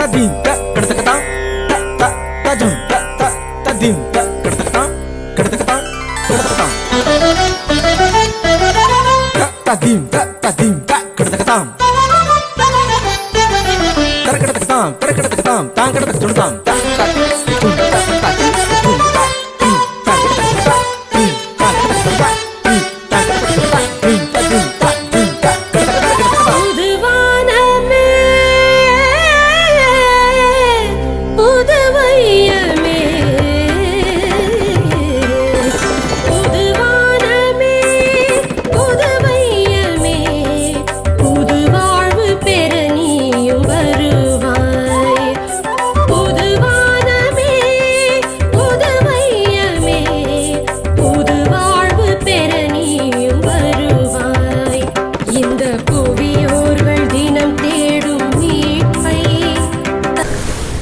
ததீம் த கடதகதாம் த த தஜும் த த ததீம் த கடதகதாம் கடதகதாம் கடதகதாம் த ததீம் த ததீம் த த த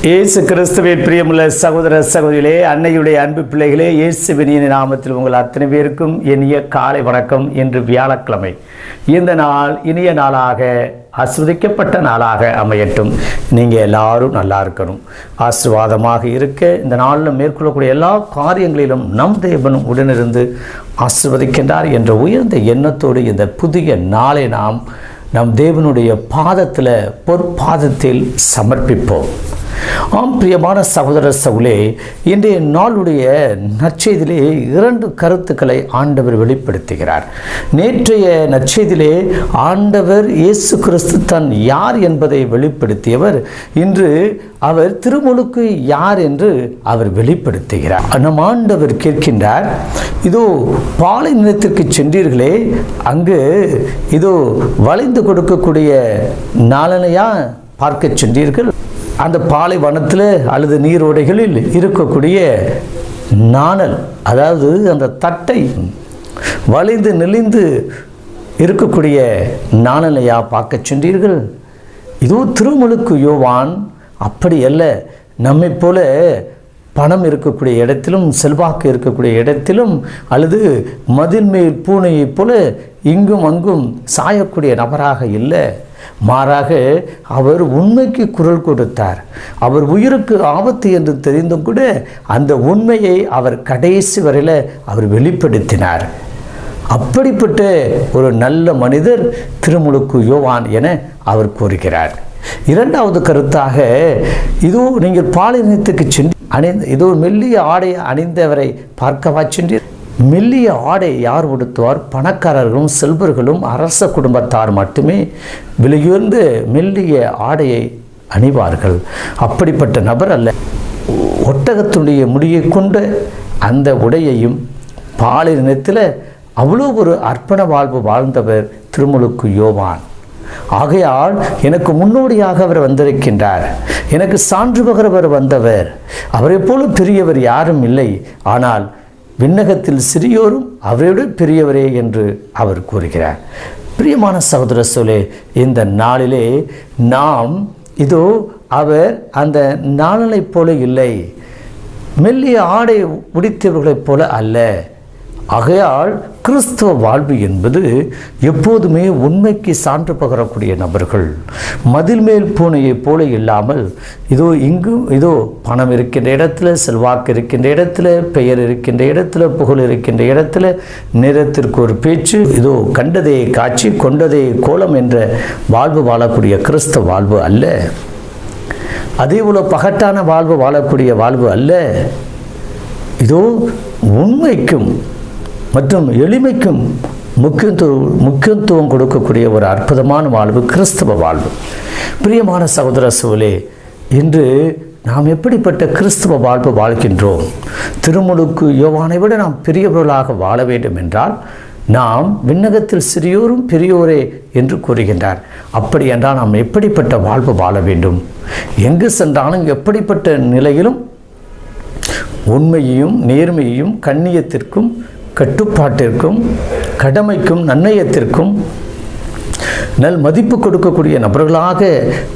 இயேசு கிறிஸ்துவின் பிரியமுள்ள சகோதர சகோதரிகளே அன்னையுடைய அன்பு பிள்ளைகளே இயேசு வினியின் நாமத்தில் உங்கள் அத்தனை பேருக்கும் இனிய காலை வணக்கம் இன்று வியாழக்கிழமை. இந்த நாள் இனிய நாளாக ஆஸ்வதிக்கப்பட்ட நாளாக அமையட்டும். நீங்கள் எல்லாரும் நல்லா இருக்கணும். ஆசிர்வாதமாக இருக்க இந்த நாளில் மேற்கொள்ளக்கூடிய எல்லா காரியங்களிலும் நம் தேவனும் உடனிருந்து ஆசிர்வதிக்கின்றார் என்ற உயர்ந்த எண்ணத்தோடு இந்த புதிய நாளை நாம் நம் தேவனுடைய பாதத்தில் பொற்பாதத்தில் சமர்ப்பிப்போம். ஆம் பிரியமான சகோதர சவுலே இன்றைய நாளுடைய நற்செய்திலே இரண்டு கருத்துக்களை ஆண்டவர் வெளிப்படுத்துகிறார். நேற்றைய நற்செய்திலே ஆண்டவர் இயேசு கிறிஸ்து தான் யார் என்பதை வெளிப்படுத்தியவர் இன்று அவர் திருமுழுக்கு யார் என்று அவர் வெளிப்படுத்துகிறார். நம் ஆண்டவர் கேட்கின்றார் இதோ பாலை நிலத்திற்கு சென்றீர்களே அங்கு இதோ வளைந்து கொடுக்கக்கூடிய நாளனையா பார்க்க சென்றீர்கள்? அந்த பாலைவனத்தில் அல்லது நீரோடைகளில் இருக்கக்கூடிய நாணல் அதாவது அந்த தட்டை வளைந்து நெளிந்து இருக்கக்கூடிய நாணலையா பார்க்க சென்றீர்கள் இதோ திருமுழுக்கு யோவான் அப்படி அல்ல. நம்மை போல பணம் இருக்கக்கூடிய இடத்திலும் செல்வாக்கு இருக்கக்கூடிய இடத்திலும் அல்லது மதில் மேல் பூனையைப் போல இங்கும் அங்கும் சாயக்கூடிய நபராக இல்லை. மாறாக அவர் உண்மைக்கு குரல் கொடுத்தார். அவர் உயிருக்கு ஆபத்து என்று தெரிந்தும் கூட அந்த உண்மையை அவர் கடைசி வரையில் அவர் வெளிப்படுத்தினார். அப்படிப்பட்ட ஒரு நல்ல மனிதர் திருமுழுக்கு யோவான் என அவர் கூறுகிறார். இரண்டாவது கருத்தாக இதோ நீங்கள் பாலினத்துக்கு சென்று அணிந்த இதோ மெல்லிய ஆடை அணிந்தவரை பார்க்கவா சென்றீர்? மெல்லிய ஆடை யார் உடுத்துவார்? பணக்காரர்களும் செல்வர்களும் அரச குடும்பத்தார் மட்டுமே விலையுந்து மெல்லிய ஆடையை அணிவார்கள். அப்படிப்பட்ட நபர் அல்ல. ஒட்டகத்துடைய முடியை கொண்டு அந்த உடையையும் பாலினத்தில் அவ்வளோ ஒரு அர்ப்பண வாழ்வு வாழ்ந்தவர் திருமுழுக்கு யோவான். ஆகையால் எனக்கு முன்னோடியாக அவர் வந்திருக்கின்றார். எனக்கு சான்று பகரவர் வந்தவர். அவரைப் போல பெரியவர் யாரும் இல்லை. ஆனால் விண்ணகத்தில் சிறியோரும் அவரோடு பெரியவரே என்று அவர் கூறுகிறார். பிரியமான சகோதர சொலே இந்த நாளிலே நாம் இதோ அவர் அந்த நாளனைப் போல இல்லை. மெல்லிய ஆடை உடித்தவர்களைப் போல அல்ல. ஆகையால் கிறிஸ்துவ வாழ்வு என்பது எப்போதுமே உண்மைக்கு சான்று பகரக்கூடிய நபர்கள். மதில் மேல் பூனையைப் போல இல்லாமல் இதோ இங்கும் இதோ பணம் இருக்கின்ற இடத்துல செல்வாக்கு இருக்கின்ற இடத்துல பெயர் இருக்கின்ற இடத்துல புகழ் இருக்கின்ற இடத்துல நிறத்திற்கு ஒரு பேச்சு இதோ கண்டதே காட்சி கொண்டதே கோலம் என்ற வாழ்வு வாழக்கூடிய கிறிஸ்தவ வாழ்வு அல்ல. அதே போல பகட்டான வாழ்வு வாழக்கூடிய வாழ்வு அல்ல. இதோ உண்மைக்கும் மற்றும் எளிமைக்கும் முக்கியத்துவம் முக்கியத்துவம் கொடுக்கக்கூடிய ஒரு அற்புதமான வாழ்வு கிறிஸ்தவ வாழ்வு. பிரியமான சகோதர சோழே இன்று நாம் எப்படிப்பட்ட கிறிஸ்தவ வாழ்வு வாழ்கின்றோம்? திருமுழுக்கு யோவானை விட நாம் பெரியவர்களாக வாழ வேண்டும் என்றால் நாம் விண்ணகத்தில் சிறியோரும் பெரியோரே என்று கூறுகின்றார். அப்படி என்றால் நாம் எப்படிப்பட்ட வாழ்வு வாழ வேண்டும்? எங்கு சென்றாலும் எப்படிப்பட்ட நிலையிலும் உண்மையையும் நேர்மையையும் கண்ணியத்திற்கும் கட்டுப்பாட்டிற்கும் கடமைக்கும் நன்னயத்திற்கும் நல் மதிப்பு கொடுக்கக்கூடிய நபர்களாக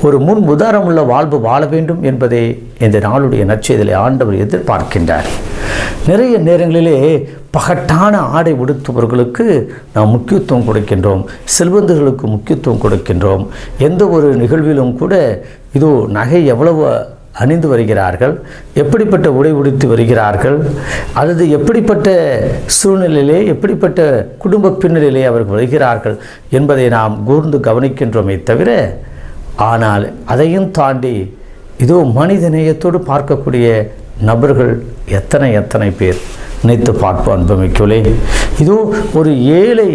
ஒரு முன் உதாரணமுள்ள வாழ்வு வாழ வேண்டும் என்பதே இந்த நாளுடைய நற்செய்தலை ஆண்டவர் எதிர்பார்க்கின்றார். நிறைய நேரங்களிலே பகட்டான ஆடை உடுத்துபவர்களுக்கு நாம் முக்கியத்துவம் கொடுக்கின்றோம். செல்வந்தர்களுக்கு முக்கியத்துவம் கொடுக்கின்றோம். எந்த ஒரு நிகழ்விலும் கூட இதோ நகை எவ்வளவு அணிந்து வருகிறார்கள் எப்படிப்பட்ட உடை உடுத்தி வருகிறார்கள் அல்லது எப்படிப்பட்ட சூழ்நிலையிலே எப்படிப்பட்ட குடும்ப பின்னணியிலே அவர்கள் வருகிறார்கள் என்பதை நாம் கூர்ந்து கவனிக்கின்றோமே தவிர ஆனால் அதையும் தாண்டி இதோ மனித நேயத்தோடு பார்க்கக்கூடிய நபர்கள் எத்தனை எத்தனை பேர் நினைத்து பார்ப்போம் அன்பமிக்கோலே இதோ ஒரு ஏழை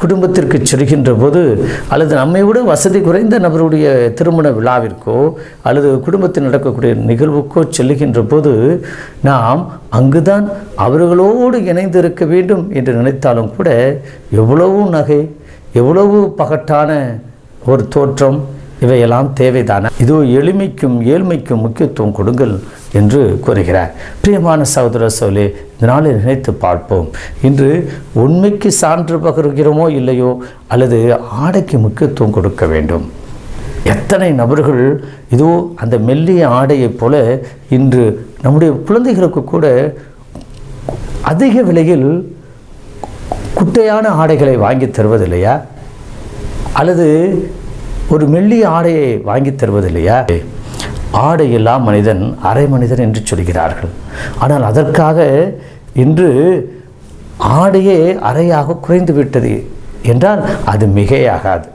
குடும்பத்திற்கு செல்கின்ற போது அல்லது நம்மை விட வசதி குறைந்த நபருடைய திருமண விழாவிற்கோ அல்லது குடும்பத்தில் நடக்கக்கூடிய நிகழ்வுக்கோ செல்லுகின்ற போது நாம் அங்குதான் அவர்களோடு இணைந்து இருக்க வேண்டும் என்று நினைத்தாலும் கூட எவ்வளவு நகை எவ்வளவு பகட்டான ஒரு தோற்றம் இவையெல்லாம் தேவைதான. இதோ எளிமைக்கும் ஏழ்மைக்கும் முக்கியத்துவம் கொடுங்கள் என்று கூறுகிறார். பிரியமான சகோதர சோலே இதனாலே நினைத்து பார்ப்போம். இன்று உண்மைக்கு சான்று பகிர்கிறோமோ இல்லையோ அல்லது ஆடைக்கு முக்கியத்துவம் கொடுக்க வேண்டும்? எத்தனை நபர்கள் இதோ அந்த மெல்லிய ஆடையைப் போல இன்று நம்முடைய குழந்தைகளுக்கு கூட அதிக விலையில் குட்டையான ஆடைகளை வாங்கி தருவதில்லையா? அல்லது ஒரு மெல்லிய ஆடையை வாங்கி தருவதில்லையா? ஆடையில்லா மனிதன் அரை மனிதன் என்று சொல்கிறார்கள். ஆனால் அதற்காக இன்று ஆடையே அறையாக குறைந்து விட்டது என்றால் அது மிகையாகாது.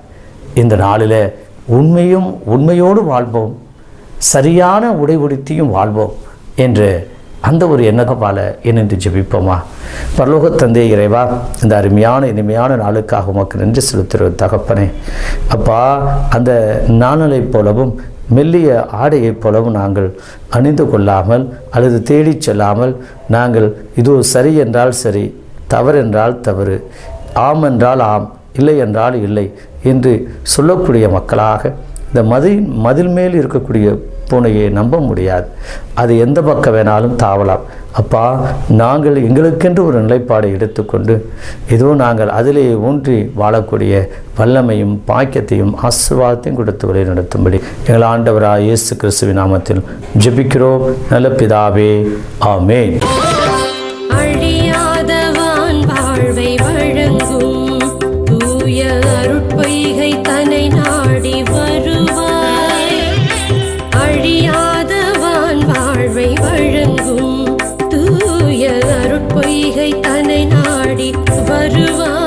இந்த நாளில் உண்மையும் உண்மையோடு வாழ்வோம் சரியான உடை உடுத்தியும் வாழ்வோம் என்று அந்த ஒரு எண்ணப்பால என்னென்று ஜெபிப்போமா? பரலோக தந்தை இறைவா இந்த அருமையான இனிமையான நாளுக்காக உமக்கு நன்றி செலுத்துகிற தகப்பனே. அப்பா அந்த நாணலைப் போலவும் மெல்லிய ஆடையைப் போலவும் நாங்கள் அணிந்து கொள்ளாமல் அல்லது தேடிச் செல்லாமல் நாங்கள் இதோ சரி என்றால் சரி தவறு என்றால் தவறு ஆம் என்றால் ஆம் இல்லை என்றால் இல்லை என்று சொல்லக்கூடிய மக்களாக இந்த மதில் மதில் மேல் இருக்கக்கூடிய பூனையை நம்ப முடியாது. அது எந்த பக்கம் வேணாலும் தாவலாம். அப்பா நாங்கள் எங்களுக்கென்று ஒரு நிலைப்பாடை எடுத்துக்கொண்டு ஏதோ நாங்கள் அதிலே ஊன்றி வாழக்கூடிய வல்லமையும் பாக்கியத்தையும் ஆசீர்வாதத்தையும் கொடுத்து வழி நடத்தும்படி எங்கள் ஆண்டவராக இயேசு கிறிஸ்துவின் நாமத்தில் ஜெபிக்கிறோம். நல்ல பிதாவே ஆமேன். kızar